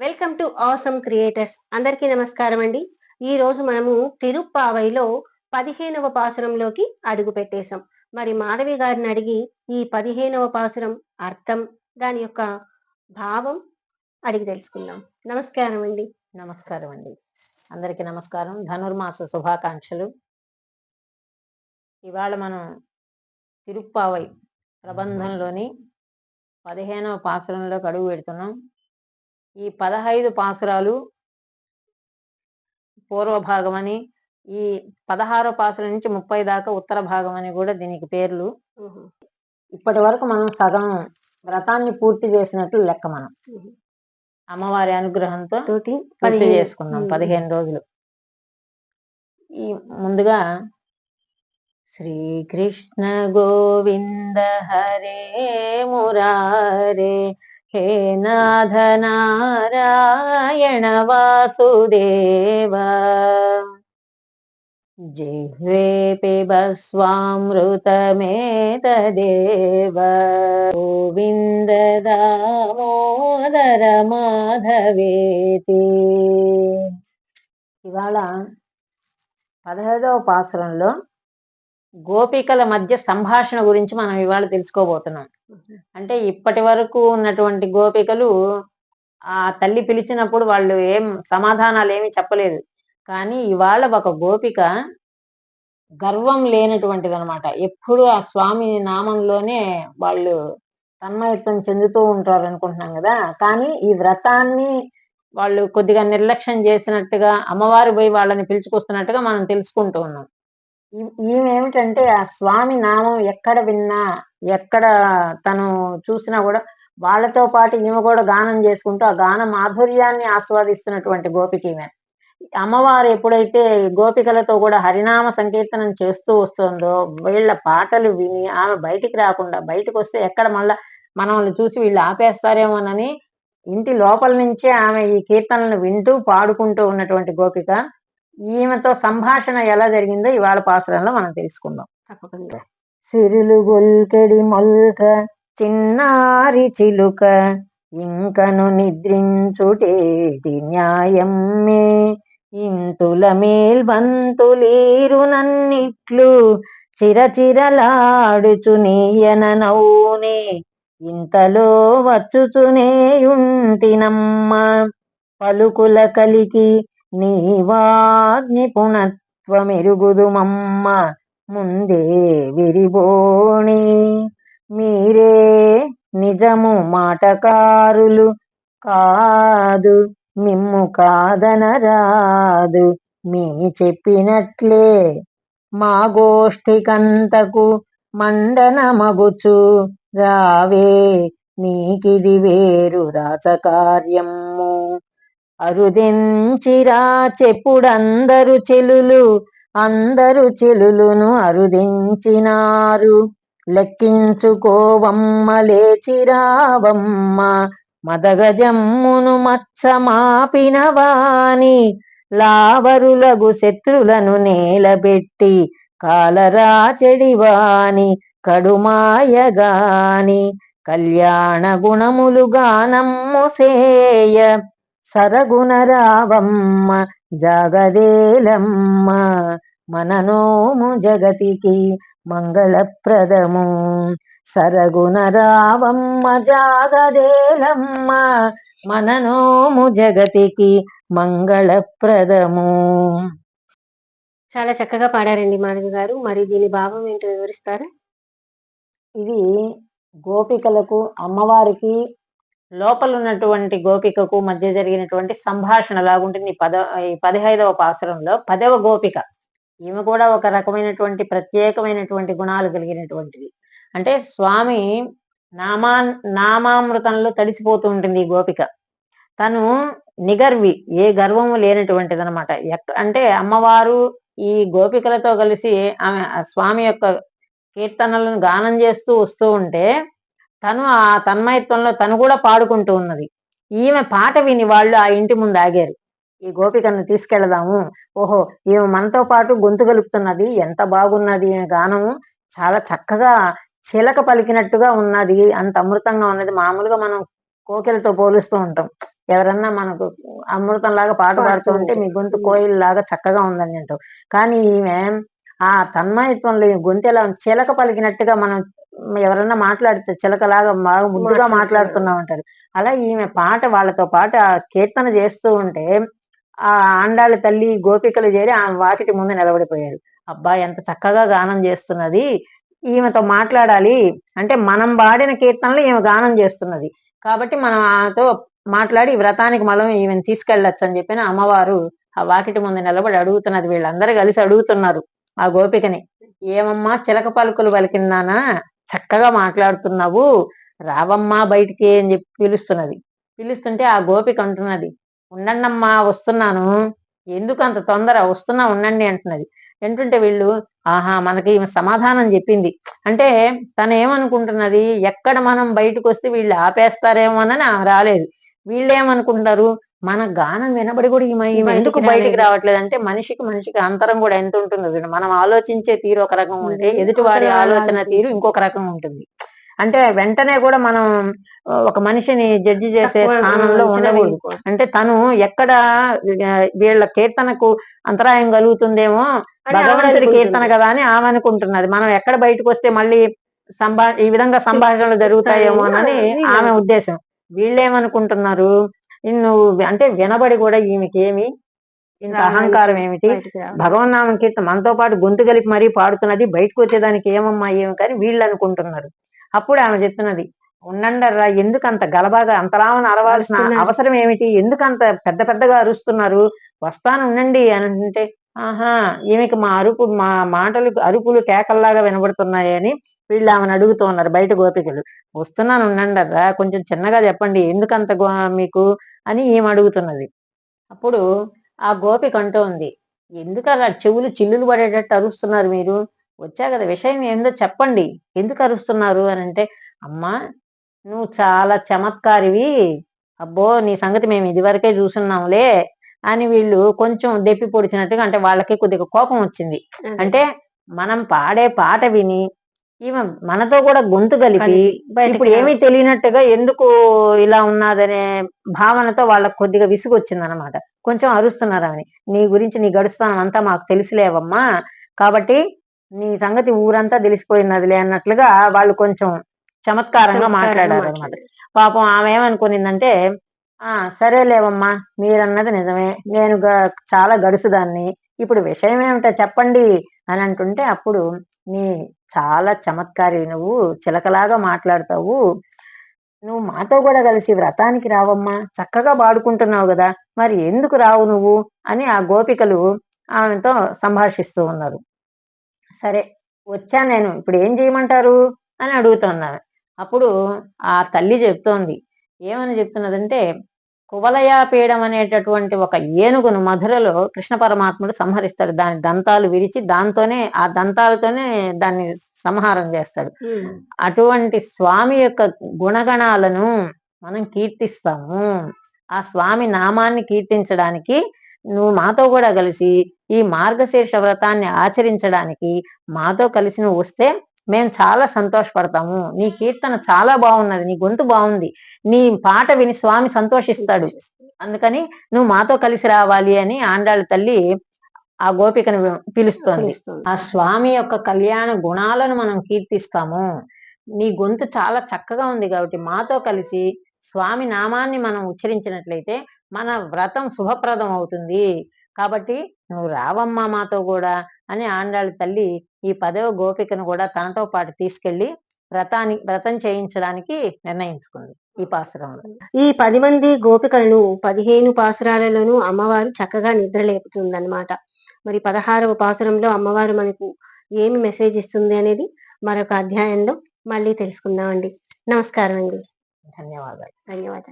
Welcome to awesome creators అందరికీ నమస్కారం అండి. ఈ రోజు మనము తిరుప్పావైలో పదిహేనవ పాసురంలోకి అడుగు పెట్టేశాం. మరి మాధవి గారిని అడిగి ఈ పదిహేనవ పాసురం అర్థం దాని యొక్క భావం అడిగి తెలుసుకుందాం. నమస్కారం అండి. నమస్కారం అండి. అందరికీ నమస్కారం. ధనుర్మాస శుభాకాంక్షలు. ఇవాళ మనం తిరుప్పావై ప్రబంధంలోని పదిహేనవ పాసురంలోకి అడుగు పెడుతున్నాం. ఈ పదహైదు పాసురాలు పూర్వ భాగం అని ఈ పదహారో పాసురం నుంచి ముప్పై దాకా ఉత్తర భాగం అని కూడా దీనికి పేర్లు ఇప్పటి వరకు మనం సగం వ్రతాన్ని పూర్తి చేసినట్లు లెక్క మనం. అమ్మవారి అనుగ్రహంతో తోటి పూర్తి. చేసుకున్నాం. పదిహేను రోజులు ఈ ముందుగా శ్రీకృష్ణ గోవింద హరే మురారే హే నాథ నారాయణ వాసుదేవ. జిహ్వే పిబస్వామృతమేతదేవ. గోవింద దామోదర మాధవేతి. ఇవాళ పదహైదవ పాసురంలో గోపికల మధ్య సంభాషణ గురించి మనం ఇవాళ తెలుసుకోబోతున్నాం. అంటే ఇప్పటి వరకు ఉన్నటువంటి గోపికలు ఆ తల్లి పిలిచినప్పుడు వాళ్ళు ఏం సమాధానాలు ఏమి చెప్పలేదు. కానీ ఇవాళ ఒక గోపిక గర్వం లేనటువంటిది అనమాట ఎప్పుడు ఆ స్వామి నామంలోనే వాళ్ళు తన్మయత్వం చెందుతూ ఉంటారు అనుకుంటున్నాం కదా. కానీ ఈ వ్రతాన్ని వాళ్ళు కొద్దిగా నిర్లక్ష్యం చేసినట్టుగా అమ్మవారు పోయి వాళ్ళని పిలుచుకొస్తున్నట్టుగా మనం తెలుసుకుంటూ ఉన్నాం. ఏమిటంటే ఆ స్వామి నామం ఎక్కడ విన్నా ఎక్కడ తను చూసినా కూడా వాళ్ళతో పాటు ఈమె కూడా గానం చేసుకుంటూ ఆ గాన మాధుర్యాన్ని ఆస్వాదిస్తున్నటువంటి గోపిక ఈమె. అమ్మవారు ఎప్పుడైతే గోపికలతో కూడా హరినామ సంకీర్తనం చేస్తూ వస్తుందో వీళ్ళ పాటలు విని ఆమె బయటికి రాకుండా బయటకు వస్తే ఎక్కడ మళ్ళా మనల్ని చూసి వీళ్ళు ఆపేస్తారేమోనని ఇంటి లోపల నుంచే ఆమె ఈ కీర్తనలను వింటూ పాడుకుంటూ ఉన్నటువంటి గోపిక. ఈమెతో సంభాషణ ఎలా జరిగిందో ఇవాళ పాసురంలో మనం తెలుసుకుందాం. తప్పకుండా. సిరులు గొల్కెడి మొల్క చిన్నారి చిలుక ఇంకను నిద్రించుటేటి న్యాయమ్మే. ఇంతుల మేల్బంతులీరు నన్నిట్లు చిరచిరలాడుచు నీయన నవ్వునే. ఇంతలో వచ్చుచునేయుంటినమ్మ పలుకుల కలికి నీవాగ్ని పుణత్వమెరుగుదుమమ్మ ముందే విరిబోణి మీరే నిజము మాటకారులు కాదు మిమ్ము కాదనరాదు మీ చెప్పినట్లే మా గోష్ఠికంతకు మండనమగుచు రావే నీకిది వేరు రాచకార్యము అరుదించిరా చెప్పుడందరు చెలులు అందరు చెలులును అరుదించినారు. లెక్కించుకోవమ్మ లేచిరావమ్మ మదగజమ్మును మచ్చ వాణి లావరులగు శత్రులను నేలబెట్టి కాలరా చెడివాని కడుమాయగాని కళ్యాణ గుణములు గానమ్ము సేయ. సరగుణ రావమ్మ జాగదేలమ్మ మననోము జగతికి మంగళప్రదము. సరగుణ రావమ్మ జాగదేలమ్మ మననోము జగతికి మంగళప్రదము. చాలా చక్కగా పాడారండి మాధవి గారు. మరి దీని భావం ఏంటో వివరిస్తారా? ఇది గోపికలకు అమ్మవారికి లోపల ఉన్నటువంటి గోపికకు మధ్య జరిగినటువంటి సంభాషణ లాగుంటుంది ఈ పద ఈ పదిహైదవ పాసురంలో. పదవ గోపిక. ఈమె కూడా ఒక రకమైనటువంటి ప్రత్యేకమైనటువంటి గుణాలు కలిగినటువంటిది. అంటే స్వామి నామా నామామృతంలో తడిసిపోతూ ఉంటుంది ఈ గోపిక. తను నిగర్వి ఏ గర్వము లేనటువంటిది అనమాట అంటే అమ్మవారు ఈ గోపికలతో కలిసి ఆమె స్వామి యొక్క కీర్తనలను గానం చేస్తూ వస్తూ ఉంటే తను ఆ తన్మయత్వంలో తను కూడా పాడుకుంటూ ఉన్నది. ఈమె పాట విని వాళ్ళు ఆ ఇంటి ముందు ఆగారు. ఈ గోపికను తీసుకెళ్దాము. ఓహో ఈమె మనతో పాటు గొంతు కలుపుతున్నది. ఎంత బాగున్నది ఈమె గానము. చాలా చక్కగా చిలక పలికినట్టుగా ఉన్నది. అంత అమృతంగా ఉన్నది. మామూలుగా మనం కోకిలతో పోలుస్తూ ఉంటాం. ఎవరన్నా మనకు అమృతం లాగా పాట పాడుతూ ఉంటే మీ. గొంతు. కోయిల్ లాగా చక్కగా ఉందని అంటావు. కానీ ఈమె ఆ తన్మయత్వంలో ఈ గొంతు ఎలా? చిలక పలికినట్టుగా మనం ఎవరన్నా మాట్లాడితే చిలకలాగా బాగా ముద్దుగా మాట్లాడుతున్నారు. మాట్లాడుతున్నాం అంటారు అలా ఈమె పాట వాళ్ళతో పాటు ఆ కీర్తన చేస్తూ ఉంటే ఆ ఆండాళ్ళ తల్లి గోపికలు చేరి ఆ వాకిటి ముందు నిలబడిపోయారు. అబ్బా ఎంత చక్కగా గానం చేస్తున్నది. ఈమెతో మాట్లాడాలి అంటే మనం పాడిన కీర్తనలు ఈమె గానం చేస్తున్నది. కాబట్టి మనం ఆమెతో మాట్లాడి వ్రతానికి మనం ఈమెను తీసుకెళ్ళొచ్చు అని చెప్పిన అమ్మవారు ఆ వాకిటి ముందు నిలబడి అడుగుతున్నది. వీళ్ళందరూ కలిసి అడుగుతున్నారు ఆ గోపికని. ఏమమ్మా చిలక పలుకులు పలికిందానా? చక్కగా మాట్లాడుతున్నావు. రావమ్మా బయటికి అని చెప్పి పిలుస్తున్నది. పిలుస్తుంటే ఆ గోపిక అంటున్నది ఉండండమ్మా వస్తున్నాను. ఎందుకు అంత తొందర? వస్తున్నా ఉండండి అంటున్నది. ఏంటంటే వీళ్ళు ఆహా మనకి సమాధానం చెప్పింది. అంటే తను ఏమనుకుంటున్నది? ఎక్కడ మనం బయటకు వస్తే వీళ్ళు ఆపేస్తారేమోనని రాలేదు. వీళ్ళు ఏమనుకుంటారు మన గానం వినబడి కూడా ఈమె బయటికి ఎందుకు బయటికి. రావట్లేదు అంటే మనిషికి మనిషికి అంతరం కూడా ఎంత ఉంటుంది. మనం ఆలోచించే తీరు ఒక రకం ఉంటే. ఎదుటి వారి ఆలోచన తీరు. ఇంకొక రకం ఉంటుంది అంటే వెంటనే కూడా మనం ఒక మనిషిని జడ్జి చేసే స్థానంలో ఉండకూడదు. అంటే తను ఎక్కడ వీళ్ళ కీర్తనకు అంతరాయం కలుగుతుందేమో భగవంతుడి. కీర్తన కదా అని ఆమె అనుకుంటున్నది మనం ఎక్కడ బయటకు వస్తే మళ్ళీ సంభా ఈ విధంగా సంభాషణలు జరుగుతాయేమో అని ఆమె ఉద్దేశం వీళ్ళేమనుకుంటున్నారు నువ్వు అంటే వినబడి కూడా ఈమెకేమి ఇంత. అహంకారం ఏమిటి. భగవన్నామం కీర్తన మనతో పాటు గొంతు కలిపి మరీ పాడుతున్నది బయటకు వచ్చేదానికి ఏమమ్మా ఏమి కానీ వీళ్ళు అనుకుంటున్నారు అప్పుడు ఆమె చెప్తున్నది ఉండండర్రా ఎందుకు అంత గలబాగా అంతరామని అరవాల్సిన. అవసరం ఏమిటి ఎందుకు అంత పెద్ద పెద్దగా అరుస్తున్నారు వస్తాను ఉండండి అని అంటే ఆహా ఈమెకి మా అరుపు మా మాటలు అరుపులు కేకల్లాగా వినబడుతున్నాయి అని వీళ్ళు ఆమెను అడుగుతున్నారు బయట గోపికలు. వస్తున్నాను ఉండండర్రా కొంచెం చిన్నగా చెప్పండి ఎందుకంత గో- మీకు అని ఈమె అడుగుతున్నది. అప్పుడు ఆ గోపిక అంటోంది ఎందుకు అలా చెవులు చిల్లులు పడేటట్టు అరుస్తున్నారు మీరు? వచ్చా కదా విషయం ఏందో చెప్పండి ఎందుకు అరుస్తున్నారు అని అంటే అమ్మా నువ్వు చాలా చమత్కారివి అబ్బో నీ సంగతి మేము ఇదివరకే చూసున్నాంలే అని వీళ్ళు కొంచెం దెప్పి పొడిచినట్టుగా అంటే వాళ్ళకి కొద్దిగా కోపం వచ్చింది. అంటే మనం పాడే పాట విని ఈమె మనతో కూడా గొంతు కలిపి ఇప్పుడు ఏమీ తెలియనట్టుగా ఎందుకు ఇలా ఉన్నదనే భావనతో వాళ్ళకి కొద్దిగా విసుగు వచ్చిందనమాట కొంచెం అరుస్తున్నారు ఆమెని. నీ గురించి నీ గడుస్తానం అంతా మాకు తెలిసిలేవమ్మా. కాబట్టి నీ సంగతి ఊరంతా తెలిసిపోయినదిలే అన్నట్లుగా వాళ్ళు కొంచెం చమత్కారంగా మాట్లాడారు. అనమాట. పాపం ఆమె ఏమనుకునిందంటే సరేలేవమ్మా మీరన్నది నిజమే. నేను గ- చాలా గడుసుదాన్ని. ఇప్పుడు విషయం ఏమిటో చెప్పండి అని అంటుంటే అప్పుడు నీ చాలా చమత్కారి నువ్వు చిలకలాగా మాట్లాడతావు. నువ్వు మాతో కూడా కలిసి వ్రతానికి రావమ్మా. చక్కగా పాడుకుంటున్నావు కదా. మరి ఎందుకు రావు నువ్వు? అని ఆ గోపికలు ఆమెతో సంభాషిస్తూ ఉన్నారు. సరే వచ్చా నేను. ఇప్పుడు ఏం చేయమంటారు? అని అడుగుతున్నాను అప్పుడు ఆ తల్లి చెప్తోంది. ఏమని చెప్తున్నదంటే కువలయాపీడం అనేటటువంటి ఒక ఏనుగును మధురలో కృష్ణ పరమాత్ముడు సంహరిస్తాడు. దాని దంతాలు విరిచి దాంతోనే ఆ దంతాలతోనే దాన్ని సంహారం చేస్తాడు. అటువంటి స్వామి యొక్క గుణగణాలను మనం కీర్తిస్తాము. ఆ స్వామి నామాన్ని కీర్తించడానికి నువ్వు మాతో కూడా కలిసి ఈ మార్గశీర్ష వ్రతాన్ని ఆచరించడానికి మాతో కలిసి నువ్వు వస్తే మేము చాలా సంతోషపడతాము. నీ కీర్తన చాలా బాగున్నది. నీ గొంతు బాగుంది. నీ పాట విని స్వామి సంతోషిస్తాడు. అందుకని నువ్వు మాతో కలిసి రావాలి అని ఆండాళ్ళ తల్లి ఆ గోపికను పిలుస్తోంది. ఆ స్వామి యొక్క కళ్యాణ గుణాలను మనం కీర్తిస్తాము. నీ గొంతు చాలా చక్కగా ఉంది కాబట్టి మాతో కలిసి స్వామి నామాన్ని మనం ఉచ్చరించినట్లయితే మన వ్రతం శుభప్రదం అవుతుంది. కాబట్టి నువ్వు రావమ్మా మాతో కూడా అని ఆండాళ్ళ తల్లి ఈ పదవ గోపికను కూడా తనతో పాటు తీసుకెళ్ళి వ్రతాన్ని వ్రతం చేయించడానికి నిర్ణయించుకుంది ఈ పాసురంలో. ఈ పది మంది గోపికలను పదిహేను పాసురాలలోనూ అమ్మవారు చక్కగా నిద్రలేపుతుందన్నమాట మరి పదహారవ పాసురంలో అమ్మవారు మనకు ఏమి మెసేజ్ ఇస్తుంది అనేది మరొక అధ్యాయంలో మళ్ళీ తెలుసుకుందామండి. నమస్కారం అండి ధన్యవాదాలు. ధన్యవాదాలు.